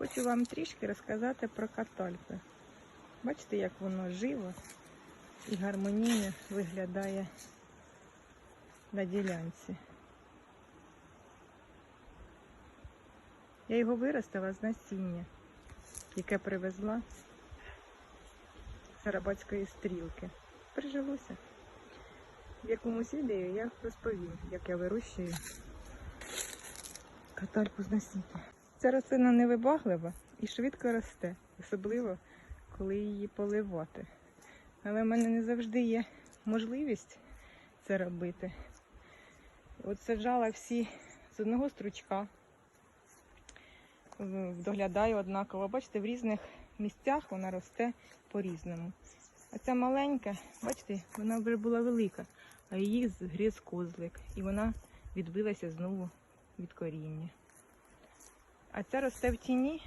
Хочу вам трішки розказати про катальпи. Бачите, як воно живо і гармонійно виглядає на ділянці. Я його виростила з насіння, яке привезла з Арабатської стрілки. Прижилося. В якомусь відео я розповім, як я вирощую катальку з насіння. Ця рослина невибаглива і швидко росте, особливо коли її поливати. Але в мене не завжди є можливість це робити. От саджала всі з одного стручка, доглядаю однаково. Бачите, в різних місцях вона росте по-різному. А ця маленька, бачите, вона вже була велика, а її згриз козлик, і вона відбилася знову від коріння. А ця росте в тіні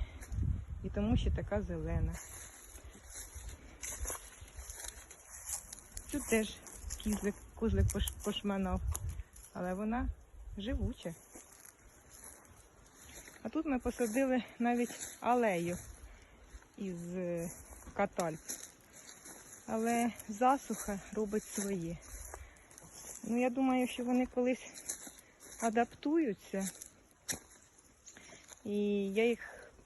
і тому ще така зелена. Тут теж кізлик, козлик пош- пошманав, але вона живуча. А тут ми посадили навіть алею із е, катальп. Але засуха робить своє. Ну, я думаю, що вони колись адаптуються. І я їх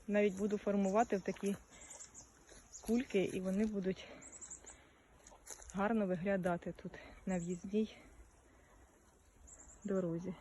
навіть буду формувати в такі кульки, і вони будуть гарно виглядати тут на в'їзній дорозі.